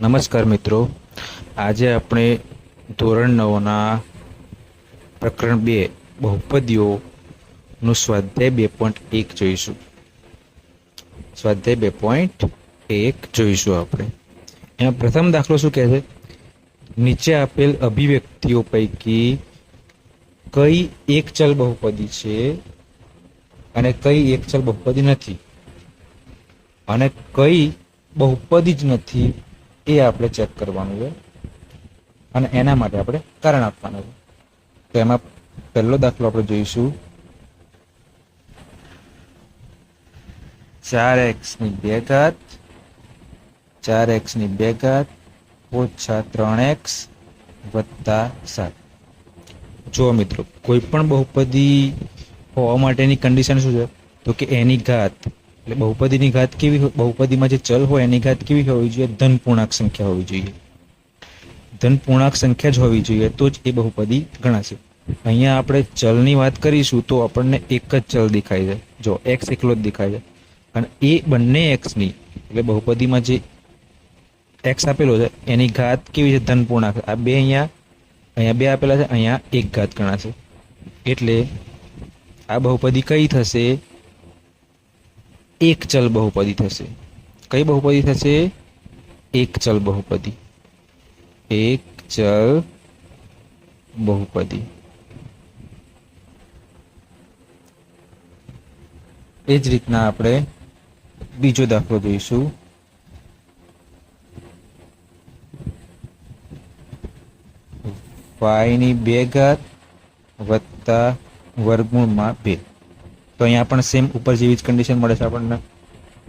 નમસ્કાર મિત્રો. આજે આપણે ધોરણ નવના પ્રકરણ બે બહુપદીઓનું સ્વાધ્યાય બે પોઈન્ટ એક જોઈશું. સ્વાધ્યાય બે પોઈન્ટ એક જોઈશું આપણે. એમાં પ્રથમ દાખલો શું કહે છે? નીચે આપેલ અભિવ્યક્તિઓ પૈકી કઈ એક ચલ બહુપદી છે અને કઈ એક ચલ બહુપદી નથી? અને કઈ બહુપદી જ નથી એ આપણે ચેક કરવાનું છે. અને એના માટે આપણે કારણ આપવાનું છે. તો એમાં પહેલો દાખલો આપણે જોઈશું. ચાર એક્સની બે ઘાત, ચાર એક્સની બે ઘાત, ઓછા ત્રણ એક્સ વત્તા સાત. જો મિત્રો, કોઈ પણ બહુપદી હોવા માટેની કન્ડિશન શું છે? તો કે એની ઘાત એટલે બહુપદીની ઘાત કેવી હોય- બહુપદીમાં જે ચલ હોય એની ઘાત કેવી હોવી જોઈએ? ધન પૂર્ણાંક સંખ્યા હોવી જોઈએ. ધન પૂર્ણાંક સંખ્યા જ હોવી જોઈએ, તો જ એ બહુપદી ગણાશે. અહીંયા આપણે ચલની વાત કરીશું તો આપણને એક જ ચલ દેખાય છે. જો એક્સ એકલો જ દેખાય છે. અને એ બંને એક્સની એટલે બહુપદીમાં જે એક્સ આપેલો છે, એની ઘાત કેવી છે? ધન પૂર્ણાંક. આ બે અહીંયા અહીંયા બે આપેલા છે, અહીંયા એક ઘાત ગણાશે. એટલે આ બહુપદી કઈ થશે? એક ચલ બહુપદી થશે. કઈ બહુપદી થશે? એક ચલ બહુપદી. એક ચલ બહુપદી. એ જ રીતના આપણે બીજો દાખલો જોઈશું. વાયની બે ઘાત વત્તા વર્ગમૂળમાં બે. તો અહીંયા પણ સેમ ઉપર જેવી જ કન્ડિશન મળે છે આપણને,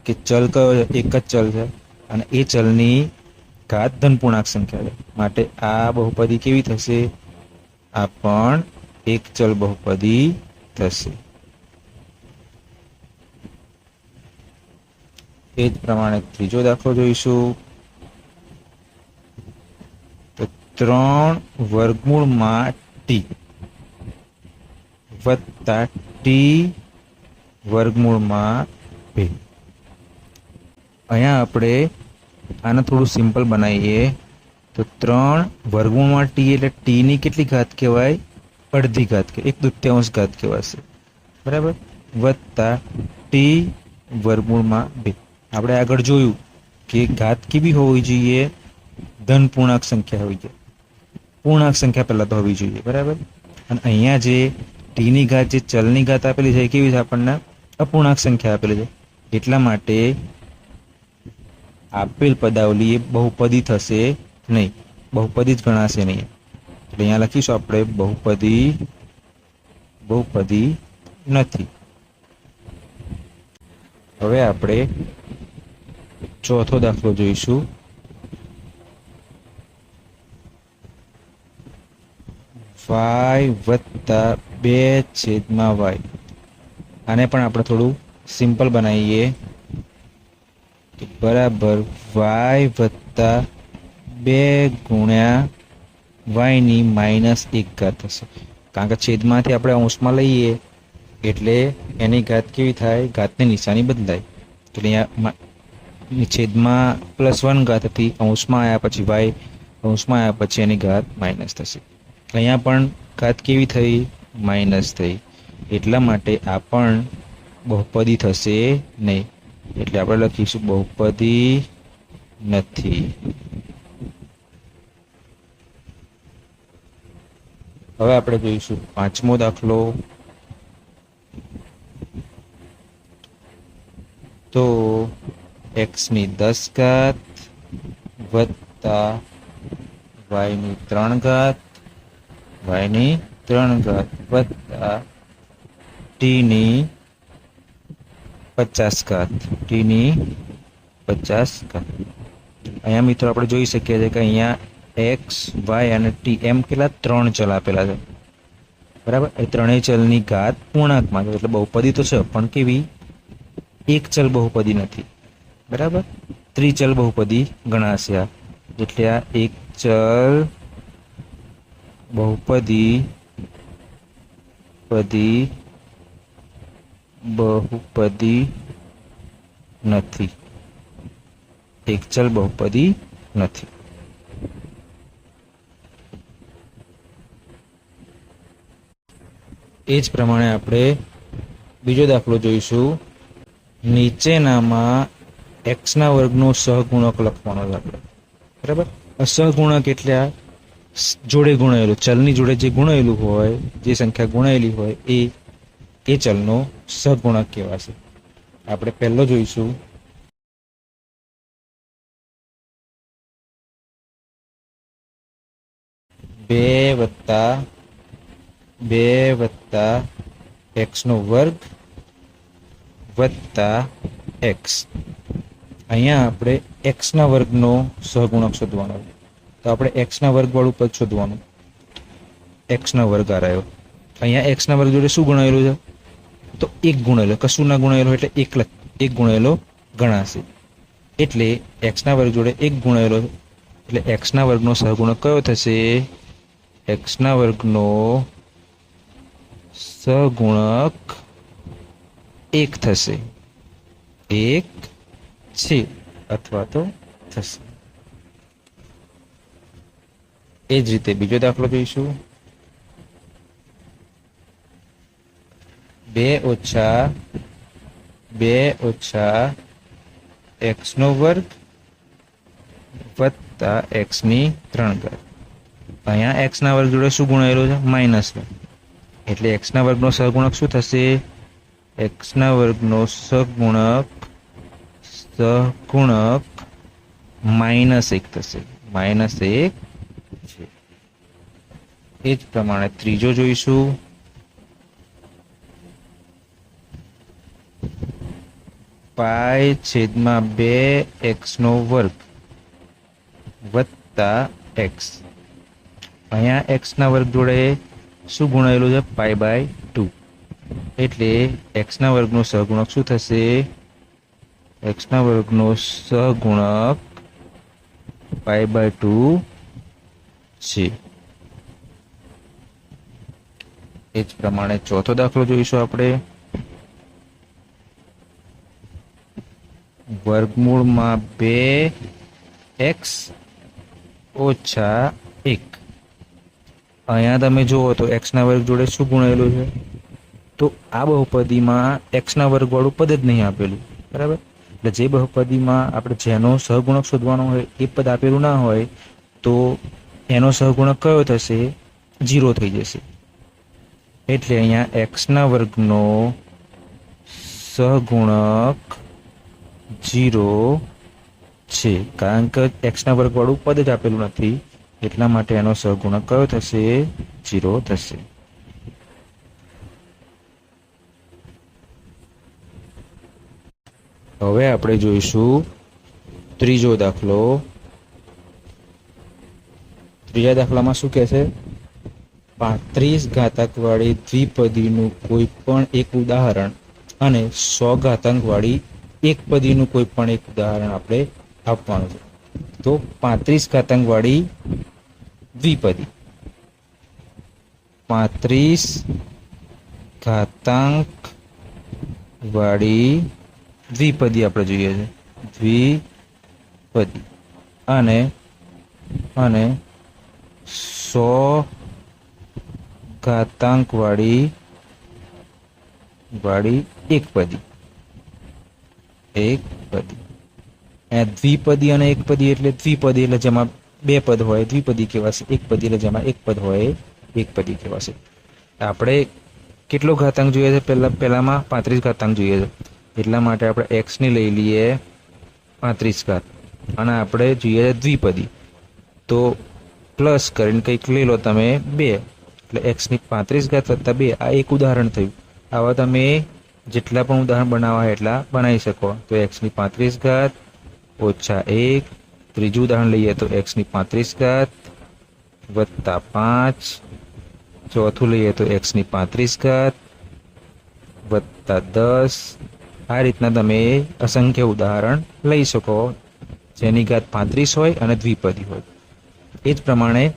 કે ચલ કયો છે? એક જ ચલ છે. અને એ ચલની ઘાત ધનપૂર્ણાંક સંખ્યા છે. માટે આ બહુપદી કેવી થશે? આ પણ એક ચલ બહુપદી થશે. એ જ પ્રમાણે ત્રીજો દાખલો જોઈશું. તો ત્રણ વર્ગમૂળમાં ટી વત્તા ટી વર્ગમૂળમાં બે અહીંયા આપણે આને થોડું સિમ્પલ બનાવીએ. તો ત્રણ વર્ગમૂળમાં ટી એટલે ટીની કેટલી ઘાત કહેવાય? અડધી ઘાત કે એક દુત્યાંશ ઘાત કહેવાશે. બરાબર? વત્તા ટી વર્ગમૂળમાં બે આપણે આગળ જોયું કે ઘાત કેવી હોવી જોઈએ? ધન પૂર્ણાંક સંખ્યા હોવી જોઈએ. પૂર્ણાંક સંખ્યા પહેલાં તો હોવી જોઈએ. બરાબર? અને અહીંયા જે ટીની ઘાત, જે ચલની ઘાત આપેલી છે એ કેવી છે આપણને? અપૂર્ણાંક સંખ્યા આપેલી છે. એટલા માટે આપેલ પદાવલી એ બહુપદી થશે નહીં. બહુપદી જ ગણાશે નહીં. એટલે અહીંયા લખીશું આપણે બહુપદી બહુપદી નથી. હવે આપણે ચોથો દાખલો જોઈશું. વાય વત્તા બે છેદમાં વાય. આને પણ આપણે થોડું સિમ્પલ બનાવીએ. બરાબર વાય વત્તા બે ગુણ્યા વાયની માઇનસ એક ઘાત થશે કારણ કે છેદમાંથી આપણે અંશમાં લઈએ, એટલે એની ઘાત કેવી થાય? ઘાતની નિશાની બદલાય. તો અહીંયા છેદમાં પ્લસ વન ઘાત હતી, અંશમાં આવ્યા પછી વાય અંશમાં આવ્યા પછી એની ઘાત માઇનસ થશે. અહીંયા પણ ઘાત કેવી થઈ? માઇનસ થઈ. એટલા માટે આ પણ બહુપદી થશે નહીં. એટલે આપણે લખીશું બહુપદી નથી. હવે આપણે જોઈશું પાંચમો દાખલો. તો એક્સની દસ ઘાત વત્તા વાયની ત્રણ ઘાત, વાયની ત્રણ ઘાત વત્તા ટીની પચાસ ઘાત ટીની પચાસ ઘાત અહીંયા મિત્રો આપણે જોઈ શકીએ છીએ કે અહીંયા એક્સ, વાય અને ટી એમ કેટલા ત્રણ ચલ આપેલા છે. બરાબર? એ ત્રણેય ચલની ઘાત પૂર્ણાંકમાં છે. એટલે બહુપદી તો છે, પણ કેવી? એક ચલ બહુપદી નથી. બરાબર? ત્રિચલ બહુપદી ગણાશે આ. એટલે આ એક ચલ બહુપદી પદી બહુપદી નથી. એક ચલ બહુપદી નથી. એ જ પ્રમાણે આપણે બીજો દાખલો જોઈશું. નીચેનામાં એક્સના વર્ગનો સહગુણક લખવાનો આપણે. બરાબર? સહગુણક એટલે આ જોડે ગુણાયેલું ચલની જોડે જે ગુણાયેલું હોય, જે સંખ્યા ગુણાયેલી હોય, એ એ ચલનો સહગુણક કહેવાશે આપણે પહેલો જોઈશું. બે વત્તા બે વત્તા એક્સનો વર્ગ વત્તા એક્સ. અહીંયા આપણે એક્સના વર્ગનો સહગુણક શોધવાનો તો આપણે એક્સના વર્ગવાળું પદ શોધવાનું. એક્સના વર્ગ આ રહ્યો અહીંયા એક્સના વર્ગ જોડે શું ગણાયેલું છે? તો એક ગુણેલો કશું ના ગુણાયેલો એટલે એક એક ગુણેલો ગણાશે. એટલે એક્સના વર્ગ જોડે એક ગુણેલો, એટલે એક્સના વર્ગનો સહગુણક કયો થશે? એક્સના વર્ગનો સહગુણક એક થશે. એક છે અથવા તો થશે. એ જ રીતે બીજો દાખલો જોઈશું. બે ઓછા બે ઓછા એક્સનો વર્ગ વત્તા એક્સની ત્રણ ઘાત. અહીંયા એક્સના વર્ગ જોડે શું ગુણાયેલું છે? માઇનસ એટલે એક્સના વર્ગનો સહગુણક શું થશે? એક્સના વર્ગનો સહગુણક સહગુણક માઇનસ એક થશે. માઇનસ એક છે. એ જ પ્રમાણે ત્રીજો જોઈશું. પાય છેદમાં બે એક્સનો વર્ગ વત્તા એક્સ. અહીંયા એક્સના વર્ગ જોડે શું ગુણાયેલું છે? Pi by two. એટલે એક્સના વર્ગનો સહગુણક શું થશે? એક્સના વર્ગનો સહગુણક પાય બાય ટુ છે. એ જ પ્રમાણે ચોથો દાખલો જોઈશું આપણે. વર્ગમૂળમાં બે, એક્સ ઓછા એક. અહીંયા તમે જુઓ તો એક્સના વર્ગ જોડે શું ગુણાયેલું છે? તો આ બહુપદીમાં એક્સના વર્ગવાળું પદ જ નહીં આપેલું, બરાબર? એટલે જે બહુપદીમાં આપણે જેનો સહગુણક શોધવાનો હોય, એ પદ આપેલું ના હોય, તો એનો સહગુણક કયો થશે? જીરો થઈ જશે. એટલે અહીંયા એક્સના વર્ગનો સહગુણક જીરો છે. કારણ કે એક્સના વર્ગવાળું પદ જ આપેલું નથી. એટલા માટે એનો સહગુણક કયો થશે? જીરો થશે. હવે આપણે જોઈશું ત્રીજો દાખલો. ત્રીજા દાખલામાં શું કહે છે પાંત્રીસ ઘાતકવાળી દ્વિપદીનું કોઈ પણ એક ઉદાહરણ અને સો ઘાતાંકવાળી એક પદીનું કોઈ પણ એક ઉદાહરણ આપણે આપવાનું છે. તો પાંત્રીસ ઘાતાંકવાળી દ્વિપદી. પાંત્રીસ ઘાતાંક વાળી દ્વિપદી આપણે જોઈએ છે. દ્વિપદી. અને અને સો ઘાતાંક વાળી વાળી એક પદી એક પદી. અહીંયા દ્વિપદી અને એકપદી એટલે દ્વિપદી એટલે જેમાં બે પદ હોય, દ્વિપદી કહેવાશે, એક પદી એટલે જેમાં એક પદ હોય એકપદી કહેવાશે. આપણે કેટલો ઘાતાંક જોઈએ છે? પહેલા, પહેલામાં પાંત્રીસ ઘાતાંક જોઈએ છે. એટલા માટે આપણે એક્સની લઈ લઈએ પાંત્રીસ ઘાત. અને આપણે જોઈએ છે દ્વિપદી. તો પ્લસ કરીને કંઈક લઈ લો તમે બે. એટલે એક્સની પાંત્રીસ ઘાત વત્તા બે. આ એક ઉદાહરણ થયું. આવા તમે જેટલા પણ ઉદાહરણ બનાવવા એટલા બનાવી શકો. તો એક્સની પાંત્રીસ ઘાત ઓછા એક. ત્રીજું ઉદાહરણ લઈએ તો એક્સની પાંત્રીસ ઘાત વત્તા પાંચ. ચોથું લઈએ તો એક્સની પાંત્રીસ ઘાત વત્તા દસ. આ રીતના તમે અસંખ્ય ઉદાહરણ લઈ શકો. જેની ઘાત પાંત્રીસ હોય અને દ્વિપદી હોય. એ જ પ્રમાણે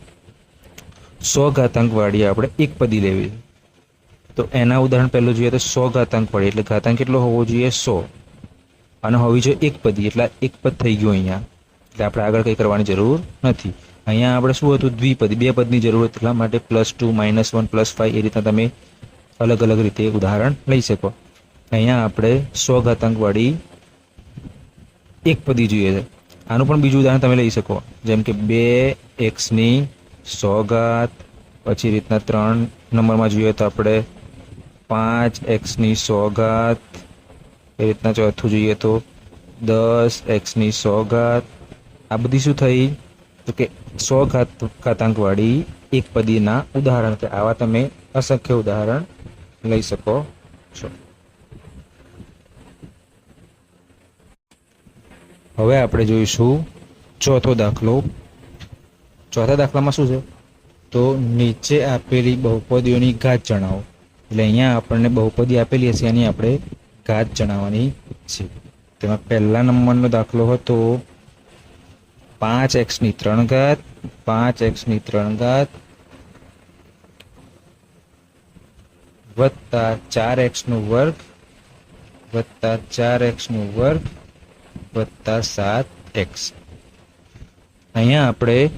સો ઘાતાંક વાળી આપણે એક પદી લેવી. તો એના ઉદાહરણ પહેલું જોઈએ તો સો ઘાતાંક વાળી એટલે ઘાતાંક કેટલો હોવો જોઈએ? સો. અને હોવી જોઈએ એક પદી, એટલે એક પદ થઈ ગયું અહીંયા. એટલે આપણે આગળ કંઈ કરવાની જરૂર નથી. અહીંયા આપણે શું હતું? દ્વિપદી, બે પદની જરૂર એટલા માટે plus two, minus one, plus five એ રીતના તમે અલગ અલગ રીતે ઉદાહરણ લઈ શકો. અહીંયા આપણે સો ઘાતાંકવાળી એક પદી જોઈએ છે. આનું પણ બીજું ઉદાહરણ તમે લઈ શકો. જેમ કે બે એક્સની સો ઘાત, પછી રીતના ત્રણ નંબરમાં જોઈએ તો આપણે પાંચ એક્સની સો ઘાત એ રીતના ચોથું જોઈએ તો દસ એક્સની સો ઘાત આ બધી શું થઈ? તો કે સો ઘાત ઘાતાંકવાળી એક પદીના ઉદાહરણ કે આવા તમે અસંખ્ય ઉદાહરણ લઈ શકો છો. હવે આપણે જોઈશું ચોથો દાખલો. ચોથા દાખલામાં શું છે? તો નીચે આપેલી બહુપદીઓની ઘાત જણાવો. એટલે અહીંયા આપણને બહુપદી આપેલી હશે એની આપણે ઘાત જણાવવાની છે. તેમાં પહેલા નંબરનો દાખલો હતો પાંચ એક્સની ત્રણ ઘાત, પાંચ એક્સની ત્રણ ઘાત, વત્તા ચાર એક્સનો વર્ગ, વત્તા ચાર એક્સનો વર્ગ, વત્તા સાત એક્સ. અહીંયા આપણે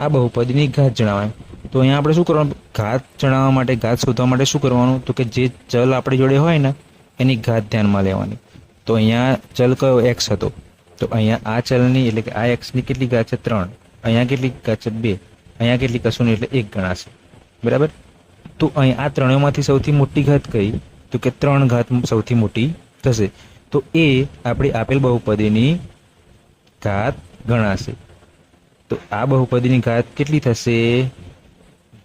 આ બહુપદીની ઘાત જણાવાય તો અહીંયા આપણે શું કરવાનું? ઘાત જણાવવા માટે, ઘાત શોધવા માટે શું કરવાનું? તો કે જે ચલ આપણી જોડે હોય ને, એની ઘાત ધ્યાનમાં લેવાની. તો અહીંયા ચલ કયો? એક્સ હતો. તો અહીંયા આ ચલની, એટલે કે આ એક્સની કેટલી ઘાત છે? ત્રણ. અહીંયા કેટલી ઘાત છે? બે. અહીંયા કેટલી કશું નહીં એટલે એક ગણાશે બરાબર? તો અહીં આ ત્રણેયમાંથી સૌથી મોટી ઘાત કઈ? તો કે ત્રણ ઘાત સૌથી મોટી થશે. તો એ આપણી આપેલ બહુપદીની ઘાત ગણાશે. તો આ બહુપદીની ઘાત કેટલી થશે?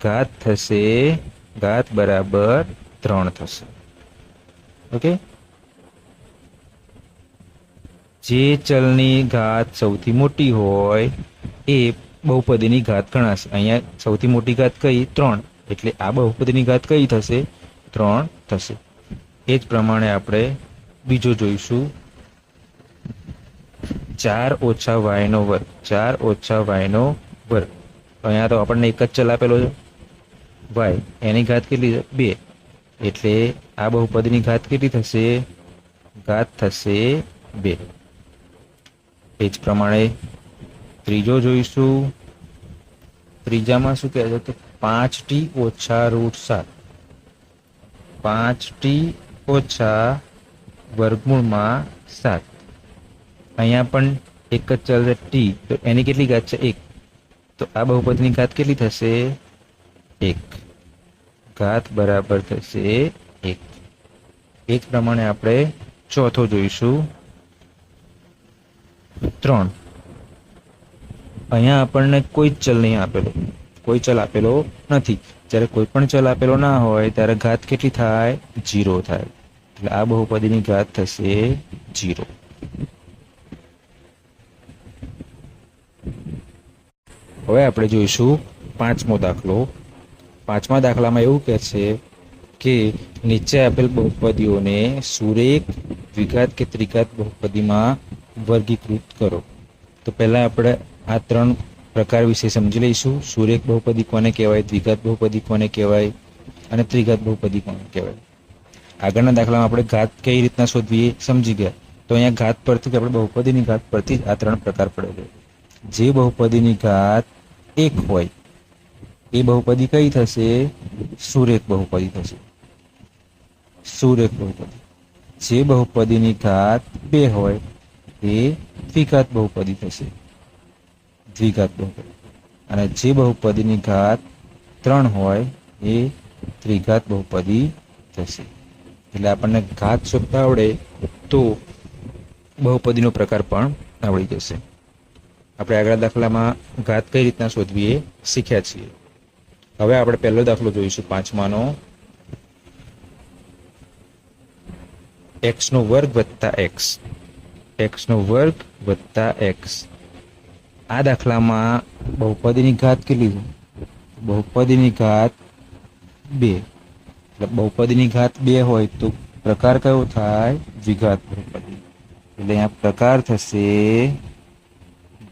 ઘાત થશે. ઘાત બરાબર ત્રણ થશે. ઓકે? જે ચલની ઘાત સૌથી મોટી હોય, એ બહુપદીની ઘાત ગણાશે. અહીંયા સૌથી મોટી ઘાત કઈ? ત્રણ. એટલે આ બહુપદીની ઘાત કઈ થશે? ત્રણ થશે. એ જ પ્રમાણે આપણે બીજો જોઈશું. ચાર ઓછા વાયનો વર્ગ. ચાર ઓછા વાયનો વર્ગ. અહીંયા તો આપણને એક જ ચલ આપેલો છે. વાય એની ઘાત કેટલી બે. એટલે આ બહુપદીની ઘાત કેટલી થશે? ઘાત થશે બે. એ જ પ્રમાણે ત્રીજો જોઈશું. ત્રીજામાં શું કહે છે? તો પાંચ ટી ઓછા રૂટ સાત. પાંચ ટી ઓછા વર્ગમૂળમાં સાત. અહીંયા પણ એક જ ચલ છે ટી. તો એની કેટલી ઘાત છે? એક. તો આ બહુપદની ઘાત કેટલી થશે? એક. ઘાત બરાબર થશે એક. એ જ પ્રમાણે આપણે ચોથો જોઈશું. ત્રણ. અહીંયા આપણને કોઈ જ ચલ નહીં આપેલો. કોઈ ચલ આપેલો નથી. જ્યારે કોઈ પણ ચલ આપેલો ના હોય, ત્યારે ઘાત કેટલી થાય? જીરો થાય. એટલે આ બહુપદીની ઘાત થશે જીરો. હવે આપણે જોઈશું પાંચમો દાખલો. પાંચમા દાખલામાં એવું કહે છે કે નીચે આપેલ બહુપદીઓને સુરેખ દ્વિઘાત કે ત્રિઘાત બહુપદીમાં વર્ગીકૃત કરો. તો પહેલાં આપણે આ ત્રણ પ્રકાર વિશે સમજી લઈશું. સુરેખ બહુપદી કોને કહેવાય, દ્વિઘાત બહુપદી કોને કહેવાય અને ત્રિઘાત બહુપદી કોને કહેવાય. આગળના દાખલામાં આપણે ઘાત કઈ રીતના શોધવીએ સમજી ગયા. તો અહીંયા ઘાત પરથી આપણે બહુપદીની ઘાત પરથી જ આ ત્રણ પ્રકાર પડે છે. જે બહુપદીની ઘાત એક હોય એ બહુપદી કઈ થશે? સુરેખ બહુપદી થશે. સુરેખ બહુપદી. જે બહુપદીની ઘાત બે હોય, એ દ્વિઘાત બહુપદી થશે. દ્વિઘાત બહુપદી. અને જે બહુપદીની ઘાત ત્રણ હોય, એ ત્રિઘાત બહુપદી થશે. એટલે આપણને ઘાત શોધતા આવડે તો બહુપદીનો પ્રકાર પણ આવડી જશે. આપણે આગળ દાખલામાં ઘાત કઈ રીતના શોધવી એ શીખ્યા છીએ. હવે આપણે પહેલો દાખલો જોઈશું પાંચમાનો. એક્સ નો વર્ગ વત્તા એક્સ એક્સ નો વર્ગ વત્તા એક્સ આ દાખલામાં બહુપદીની ઘાત કેટલી બહુપદીની ઘાત બે. એટલે બહુપદીની ઘાત બે હોય તો પ્રકાર કયો થાય? દ્વિઘાત બહુપદી. એટલે અહીંયા પ્રકાર થશે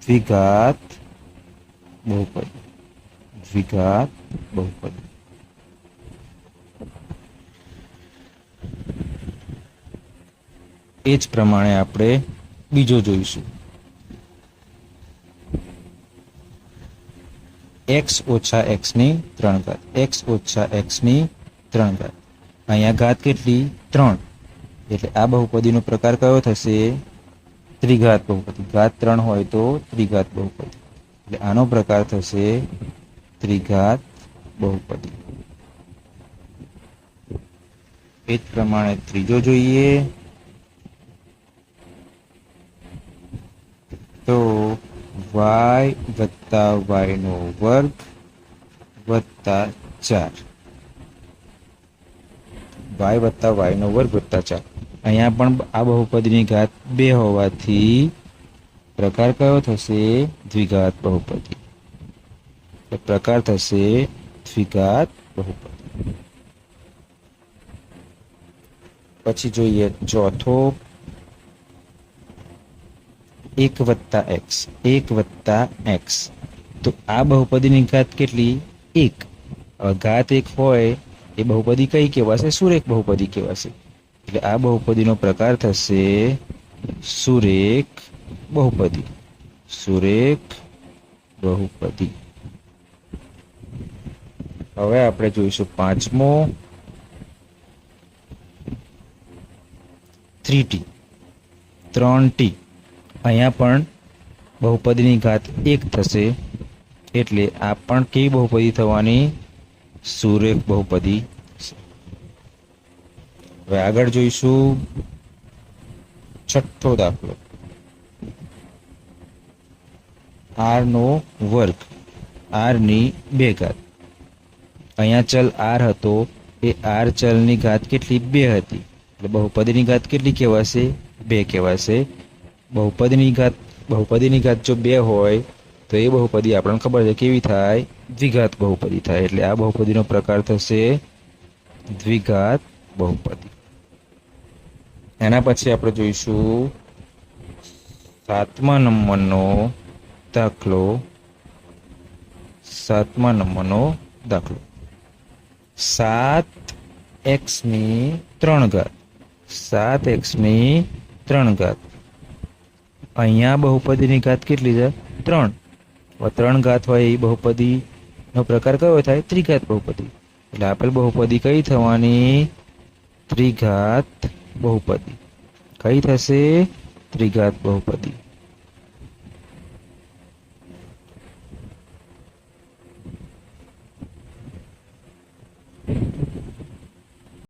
દ્વિઘાત બહુપદી. દ્વિઘાત બહુપદી એ જ પ્રમાણે આપણે બીજો જોઈશું. એક્સ ઓછા એક્સની ત્રણ ઘાત. એક્સ ઓછા એક્સની ત્રણ ઘાત. અહીંયા ઘાત કેટલી? ત્રણ. એટલે આ બહુપદીનો પ્રકાર કયો થશે? ત્રિઘાત બહુપદી. ઘાત ત્રણ હોય તો ત્રિઘાત બહુપદી. એટલે આનો પ્રકાર થશે ત્રિઘાત બહુપદી. એ જ પ્રમાણે ત્રીજો જોઈએ. તો વાય વત્તા વાય નો વર્ગ વત્તા ચાર. વાય વત્તા વાય નો વર્ગ વત્તા ચાર. અહીંયા પણ આ બહુપદીની ઘાત બે હોવાથી પ્રકાર કયો થશે? દ્વિઘાત બહુપદી. પ્રકાર થશે દ્વિઘાત બહુપદી પછી જોઈએ ચોથો એક વત્તા એક્સ એક વત્તા એક્સ તો આ બહુપદીની ઘાત કેટલી એક હવે ઘાત એક હોય એ બહુપદી કઈ કહેવાશે સુરેખ બહુપદી કહેવાશે એટલે આ બહુપદીનો પ્રકાર થશે સુરેખ બહુપદી સુરેખ બહુપદી હવે આપણે જોઈશું પાંચમો. થ્રી ટી ત્રણ ટી અહીંયા પણ બહુપદીની ઘાત એક થશે. એટલે આ પણ કેવી બહુપદી થવાની? સુરેખ બહુપદી. હવે આગળ જોઈશું. છઠ્ઠો દાખલો. આર નો વર્ગ. આરની બે ઘાત. અહીંયા ચલ આર હતો. એ આર ચલની ઘાત કેટલી? બે હતી. એટલે બહુપદીની ઘાત કેટલી કહેવાશે? બે કહેવાશે. બહુપદીની ઘાત બહુપદીની ઘાત જો બે હોય, તો એ બહુપદી આપણને ખબર છે કેવી થાય? દ્વિઘાત બહુપદી થાય. એટલે આ બહુપદીનો પ્રકાર થશે દ્વિઘાત બહુપદી. એના પછી આપણે જોઈશું સાતમા નંબરનો દાખલો. સાતમા નંબરનો દાખલો. સાત એક્સની ત્રણ ઘાત. સાત એક્સની ત્રણ ઘાત. અહીંયા બહુપદીની ઘાત કેટલી છે? ત્રણ. ત્રણ ઘાત હોય એ બહુપદીનો પ્રકાર કયો થાય? ત્રિઘાત બહુપદી. એટલે આપેલ બહુપદી કઈ થવાની? ત્રિઘાત બહુપદી. કઈ થશે? ત્રિઘાત બહુપદી.